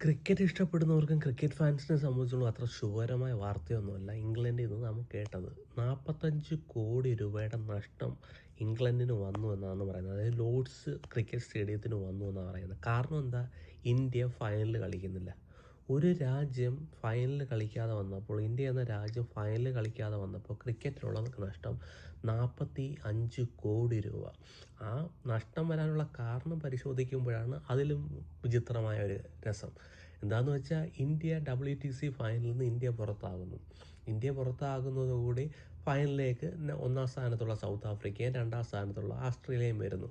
Cricket ഇഷ്ടപ്പെടുന്നവർക്കും cricket ഫാൻസിനെ സംബന്ധിച്ചുള്ള അത്ര ശുഭകരമായ വാർത്തയൊന്നുമല്ല. ഇംഗ്ലണ്ടിൽ നിന്ന് നാം കേട്ടത് നാൽപ്പത്തഞ്ച് കോടി രൂപയുടെ നഷ്ടം ഇംഗ്ലണ്ടിന് വന്നു എന്നാണ് പറയുന്നത്. അതായത് ലോഡ്സ് ക്രിക്കറ്റ് സ്റ്റേഡിയത്തിന് വന്നു എന്നാണ് പറയുന്നത്. കാരണം എന്താ? ഇന്ത്യ ഫൈനലിൽ കളിക്കുന്നില്ല. ഒരു രാജ്യം ഫൈനൽ കളിക്കാതെ വന്നപ്പോൾ ഇന്ത്യ എന്ന രാജ്യം ഫൈനൽ കളിക്കാതെ വന്നപ്പോൾ ക്രിക്കറ്റിനുള്ള നഷ്ടം നാൽപ്പത്തി അഞ്ച് കോടി രൂപ. ആ നഷ്ടം വരാനുള്ള കാരണം പരിശോധിക്കുമ്പോഴാണ് അതിലും വിചിത്രമായ ഒരു രസം. എന്താണെന്ന് വെച്ചാൽ ഇന്ത്യ ഡബ്ല്യു ടി സി ഫൈനലിൽ നിന്ന് ഇന്ത്യ പുറത്താകുന്നു. ഇന്ത്യ പുറത്താകുന്നതോടുകൂടി ഫൈനലിലേക്ക് ഒന്നാം സ്ഥാനത്തുള്ള സൗത്ത് ആഫ്രിക്കയും രണ്ടാം സ്ഥാനത്തുള്ള ആസ്ട്രേലിയയും വരുന്നു.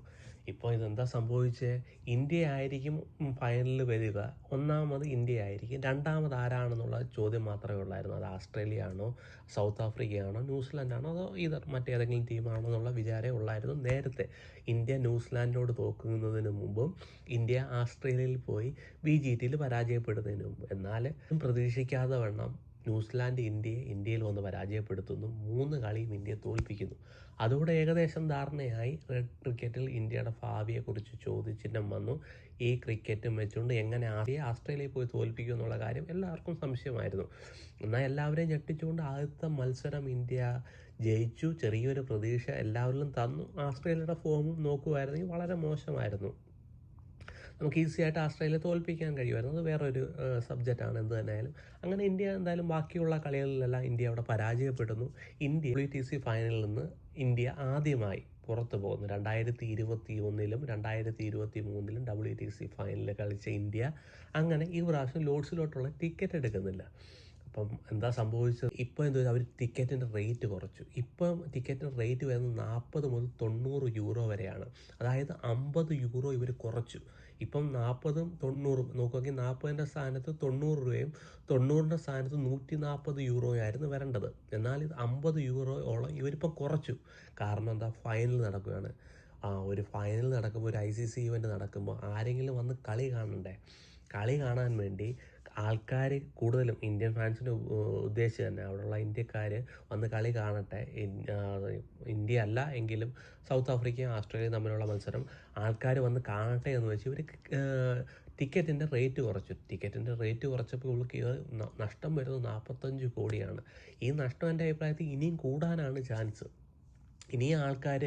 ഇപ്പോൾ ഇതെന്താ സംഭവിച്ചത് ഇന്ത്യ ആയിരിക്കും ഫൈനലിൽ വരിക. ഒന്നാമത് ഇന്ത്യ ആയിരിക്കും രണ്ടാമത് ആരാണെന്നുള്ള ചോദ്യം മാത്രമേ ഉള്ളായിരുന്നു. അത് ആസ്ട്രേലിയ ആണോ സൗത്ത് ആഫ്രിക്കയാണോ ന്യൂസിലാൻഡ് ആണോ അതോ ഇത് മറ്റേതെങ്കിലും ടീമാണോ എന്നുള്ള വിചാരമേ ഉള്ളായിരുന്നു. നേരത്തെ ഇന്ത്യ ന്യൂസിലാൻഡിനോട് തോക്കുന്നതിന് മുമ്പും ഇന്ത്യ ആസ്ട്രേലിയയിൽ പോയി ബി ജി ടിയിൽ പരാജയപ്പെടുന്നതിന് മുമ്പ്. എന്നാൽ പ്രതീക്ഷിക്കാതെ വണ്ണം ന്യൂസിലാൻഡ് ഇന്ത്യയെ ഇന്ത്യയിൽ വന്ന് പരാജയപ്പെടുത്തുന്നു. മൂന്ന് കളിയും ഇന്ത്യയെ തോൽപ്പിക്കുന്നു. അതോടെ ഏകദേശം ധാരണയായി റെഡ് ക്രിക്കറ്റിൽ ഇന്ത്യയുടെ ഭാവിയെക്കുറിച്ച് ചോദ്യചിഹ്നം വന്നു. ഈ ക്രിക്കറ്റും വെച്ചുകൊണ്ട് എങ്ങനെ ആദ്യം ആസ്ട്രേലിയയിൽ പോയി തോൽപ്പിക്കും എന്നുള്ള കാര്യം എല്ലാവർക്കും സംശയമായിരുന്നു. എന്നാൽ എല്ലാവരെയും ഞെട്ടിച്ചുകൊണ്ട് ആദ്യത്തെ മത്സരം ഇന്ത്യ ജയിച്ചു. ചെറിയൊരു പ്രതീക്ഷ എല്ലാവരിലും തന്നു. ആസ്ട്രേലിയയുടെ ഫോമും നോക്കുമായിരുന്നെങ്കിൽ വളരെ മോശമായിരുന്നു. നമുക്ക് ഈസി ആയിട്ട് ആസ്ട്രേലിയ തോൽപ്പിക്കാൻ കഴിയുമായിരുന്നു. അത് വേറൊരു സബ്ജക്റ്റാണ് എന്ത് തന്നെയായാലും. അങ്ങനെ ഇന്ത്യ എന്തായാലും ബാക്കിയുള്ള കളികളിലെല്ലാം ഇന്ത്യ അവിടെ പരാജയപ്പെടുന്നു. ഇന്ത്യ ഡബ്ല്യു ടി സി ഫൈനലിൽ നിന്ന് ഇന്ത്യ ആദ്യമായി പുറത്തു പോകുന്നു. രണ്ടായിരത്തി ഇരുപത്തി ഒന്നിലും രണ്ടായിരത്തി ഇരുപത്തി മൂന്നിലും ഡബ്ല്യു ടി സി ഫൈനലിൽ കളിച്ച ഇന്ത്യ. അങ്ങനെ ഈ പ്രാവശ്യം ലോഡ്സിലോട്ടുള്ള ടിക്കറ്റ് എടുക്കുന്നില്ല. അപ്പം എന്താ സംഭവിച്ചത്? ഇപ്പോൾ എന്തോ അവർ ടിക്കറ്റിന്റെ റേറ്റ് കുറച്ചു. ഇപ്പം ടിക്കറ്റിന്റെ റേറ്റ് വരുന്നത് നാൽപ്പത് മുതൽ തൊണ്ണൂറ് യൂറോ വരെയാണ്. അതായത് അമ്പത് യൂറോ ഇവർ കുറച്ചു. ഇപ്പം നാൽപ്പതും തൊണ്ണൂറും നോക്കുകയാണെങ്കിൽ നാൽപ്പതിന്റെ സ്ഥാനത്ത് തൊണ്ണൂറ് രൂപയും തൊണ്ണൂറിന്റെ സ്ഥാനത്ത് നൂറ്റി നാൽപ്പത് യൂറോയായിരുന്നു വരേണ്ടത്. എന്നാൽ ഇത് അമ്പത് യൂറോയോളം ഇവരിപ്പം കുറച്ചു. കാരണം എന്താ? ഫൈനൽ നടക്കുകയാണ്. ആ ഒരു ഫൈനൽ നടക്കുമ്പോൾ ഒരു ഐ സി സി ഇവന്റ് നടക്കുമ്പോൾ ആരെങ്കിലും വന്ന് കളി കാണണ്ടേ? കളി കാണാൻ വേണ്ടി ആൾക്കാർ കൂടുതലും ഇന്ത്യൻ ഫാൻസിന്റെ ഉദ്ദേശിച്ച് തന്നെ. അവിടെയുള്ള ഇന്ത്യക്കാർ വന്ന് കളി കാണട്ടെ. ഇന്ത്യ അല്ല എങ്കിലും സൗത്ത് ആഫ്രിക്കയും ആസ്ട്രേലിയയും തമ്മിലുള്ള മത്സരം ആൾക്കാർ വന്ന് കാണട്ടെ എന്ന് വെച്ച് ഇവർ ടിക്കറ്റിന്റെ റേറ്റ് കുറച്ചു. ടിക്കറ്റിന്റെ റേറ്റ് കുറച്ചപ്പോൾ ഇവർക്ക് ഇത് നഷ്ടം വരുന്നത് നാൽപ്പത്തഞ്ച് കോടിയാണ്. ഈ നഷ്ടം എന്റെ അഭിപ്രായത്തിൽ ഇനിയും കൂടാനാണ് ചാൻസ്. ഇനി ആൾക്കാർ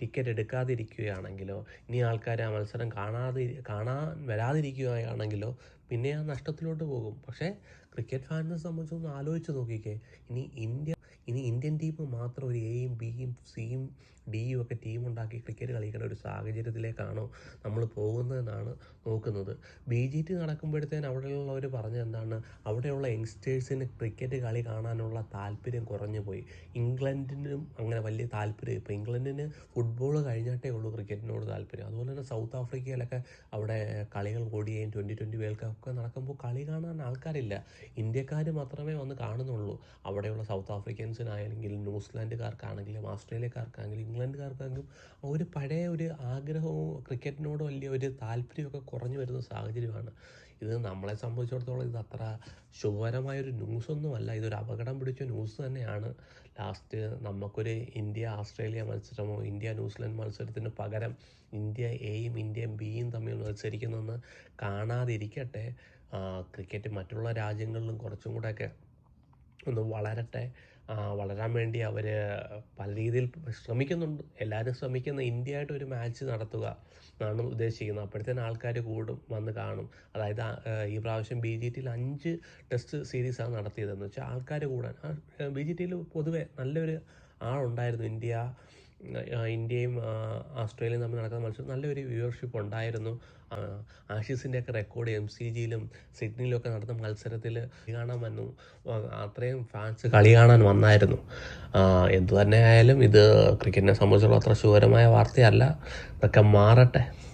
ടിക്കറ്റ് എടുക്കാതിരിക്കുകയാണെങ്കിലോ ഇനി ആൾക്കാർ ആ മത്സരം കാണാതി കാണാൻ വരാതിരിക്കുകയാണെങ്കിലോ പിന്നെ ആ നഷ്ടത്തിലോട്ട് പോകും. പക്ഷേ ക്രിക്കറ്റ് ഫാൻസിനെ സംബന്ധിച്ചൊന്ന് ആലോചിച്ച് നോക്കിക്കേ. ഇനി ഇന്ത്യ ഇനി ഇന്ത്യൻ ടീം മാത്രം ഒരു എയും ബിയും സിയും ഡിയും ഒക്കെ ടീം ഉണ്ടാക്കി ക്രിക്കറ്റ് കളിക്കേണ്ട ഒരു സാഹചര്യത്തിലേക്കാണോ നമ്മൾ പോകുന്നതെന്നാണ് നോക്കുന്നത്. ബി ജി ടി നടക്കുമ്പോഴത്തേന് അവിടെയുള്ളവർ പറഞ്ഞെന്താണ് അവിടെയുള്ള യങ്സ്റ്റേഴ്സിന് ക്രിക്കറ്റ് കളി കാണാനുള്ള താല്പര്യം കുറഞ്ഞു പോയി. ഇംഗ്ലണ്ടിനും അങ്ങനെ വലിയ താല്പര്യം ഇപ്പോൾ ഇംഗ്ലണ്ടിന് ഫുട്ബോൾ കഴിഞ്ഞിട്ടേ ഉള്ളൂ ക്രിക്കറ്റിനോട് താല്പര്യം. അതുപോലെ തന്നെ സൗത്ത് ആഫ്രിക്കയിലൊക്കെ അവിടെ കളികൾ ഓടുകയും ട്വന്റി ട്വന്റി വേൾഡ് കപ്പ് ഒക്കെ നടക്കുമ്പോൾ കളി കാണാൻ ആൾക്കാരില്ല. ഇന്ത്യക്കാർ മാത്രമേ വന്ന് കാണുന്നുള്ളൂ. അവിടെയുള്ള സൗത്ത് ആഫ്രിക്കൻസിനായെങ്കിലും ന്യൂസിലാൻഡുകാർക്കാണെങ്കിലും ഓസ്ട്രേലിയക്കാർക്കാണെങ്കിലും ഇംഗ്ലണ്ടുകാർക്കാണെങ്കിലും ഒരു പഴയ ഒരു ആഗ്രഹവും ക്രിക്കറ്റിനോട് വലിയ ഒരു താല്പര്യമൊക്കെ കുറഞ്ഞു വരുന്ന സാഹചര്യമാണ്. ഇത് നമ്മളെ സംബന്ധിച്ചിടത്തോളം ഇത് അത്ര ശുഭകരമായൊരു ന്യൂസൊന്നുമല്ല. ഇതൊരു അപകടം പിടിച്ച ന്യൂസ് തന്നെയാണ്. ലാസ്റ്റ് നമുക്കൊരു ഇന്ത്യ ആസ്ട്രേലിയ മത്സരമോ ഇന്ത്യ ന്യൂസിലൻഡ് മത്സരത്തിന് പകരം ഇന്ത്യ എയും ഇന്ത്യ ബിയും തമ്മിൽ മത്സരിക്കുന്നതെന്ന് കാണാതിരിക്കട്ടെ. ക്രിക്കറ്റ് മറ്റുള്ള രാജ്യങ്ങളിലും കുറച്ചും കൂടെയൊക്കെ ഒന്ന് വളരട്ടെ. വളരാൻ വേണ്ടി അവർ പല രീതിയിൽ ശ്രമിക്കുന്നുണ്ട്. എല്ലാവരും ശ്രമിക്കുന്ന ഇന്ത്യ ആയിട്ട് ഒരു മാച്ച് നടത്തുക എന്നാണ് ഉദ്ദേശിക്കുന്നത്. അപ്പോഴത്തേന് ആൾക്കാർ കൂടും വന്ന് കാണും. അതായത് ഈ പ്രാവശ്യം ബി ജി ടിയിൽ അഞ്ച് ടെസ്റ്റ് സീരീസാണ് നടത്തിയതെന്ന് വെച്ചാൽ ആൾക്കാർ കൂടാൻ. ബി ജി ടിയിൽ പൊതുവെ നല്ലൊരു ആളുണ്ടായിരുന്നു ഇന്ത്യ. ഇന്ത്യയും ആസ്ട്രേലിയയും തമ്മിൽ നടക്കുന്ന മത്സരം നല്ലൊരു വ്യൂവർഷിപ്പ് ഉണ്ടായിരുന്നു. ആ, ആഷീസിന്റെ ഒക്കെ റെക്കോർഡ് എം സി ജിയിലും സിഡ്നിയിലും ഒക്കെ നടന്ന മത്സരത്തിൽ കാണാൻ വന്നു. അത്രയും ഫാൻസ് കളി കാണാൻ വന്നായിരുന്നു. എന്തു തന്നെ ആയാലും ഇത് ക്രിക്കറ്റിനെ സംബന്ധിച്ചുള്ള അത്ര ശുഭകരമായ വാർത്തയല്ല. ഇതൊക്കെ മാറട്ടെ.